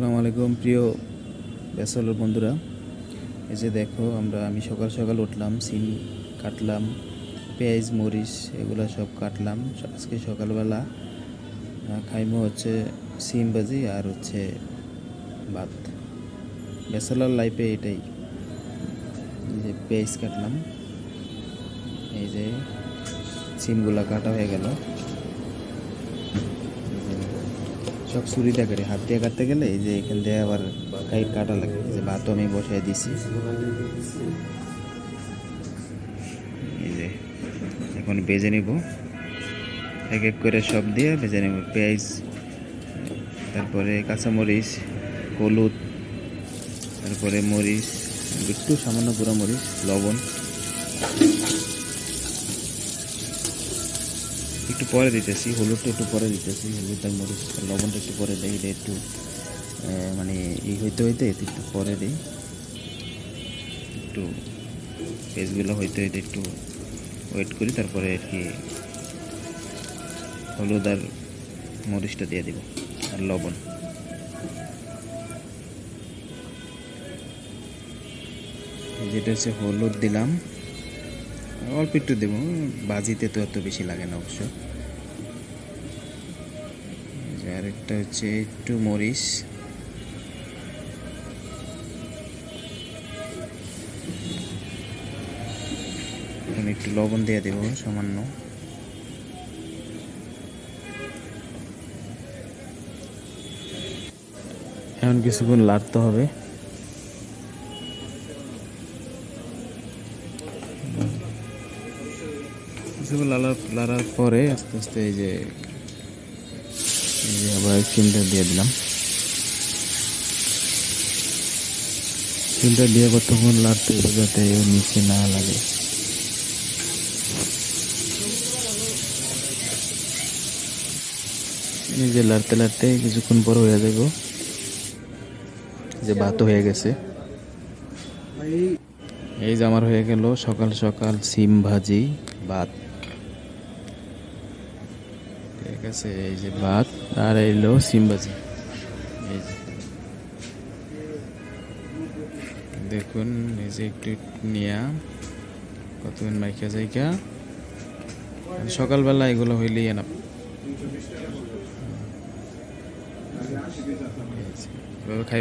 আসসালামু আলাইকুম, প্রিয় ব্যাচেলর বন্ধুরা। এই যে দেখো, আমরা আমি সকাল সকাল উঠলাম, সিম কাটলাম, পেঁয়াজ, মরিচ এগুলো সব কাটলাম। আজকে সকালবেলা খাইমো হচ্ছে সিম ভাজি আর হচ্ছে ভাত। ব্যাচেলর লাইফে এটাই। যে পেঁয়াজ কাটলাম, এই যে সিমগুলা কাটা হয়ে গেল। সব ছুরি করে হাত দিয়ে কাটতে গেলে এই যে এখান দিয়ে আবার কাইট কাটা লাগে, এই যে ভাতও আমি বসাই দিছি। এই যে, এখন বেজে নিব। এক এক করে সব দিয়ে বেজে নেব। পেঁয়াজ, তারপরে কাঁচামরিচ, হলুদ, তারপরে মরিচ, একটু সামান্য গুঁড়া মরিচ লবণ। একটু পরে দিতেছি, হলুদটা একটু পরে দিতেছি হলুদ আর মরিচ লবণটা একটু পরে দিই, এটা একটু মানে এই হইতে হইতে এতে একটু পরে দিই। একটু পেজগুলো হইতে হইতে একটু ওয়েট করি, তারপরে আর কি হলুদ আর মরিচটা দিয়ে দিব, আর লবণ। যেটা হচ্ছে হলুদ দিলাম। অল্প একটু দেবো বাজিতে তো এত বেশি লাগে না অবশ্য। আরেকটা হচ্ছে একটু মরিচ। এখন একটু লবণ দিয়ে দেবো, সামান্য। এখন কিছুক্ষণ লাড়তে হবে। কিছুক্ষণ লাড়ার লাড়ার পরে আস্তে আস্তে এই যে এই যে আবার সিমটা দিয়ে দিলাম। সিমটা দিয়ে কতক্ষণ লাড়তে হবে যাতে নিচে না লাগে? যে লাড়তে লাড়তে কিছুক্ষণ পর হয়ে যাব যে ভাতও হয়ে গেছে। এই যে আমার হয়ে গেল সকাল সকাল সিম ভাজি, ভাত। ঠিক কাছে এই যে আর এলো দেখুন, এই যে একটু নিয়া, কতদিন মাইকা জায়গা। সকালবেলা এগুলো হইলেই না খাই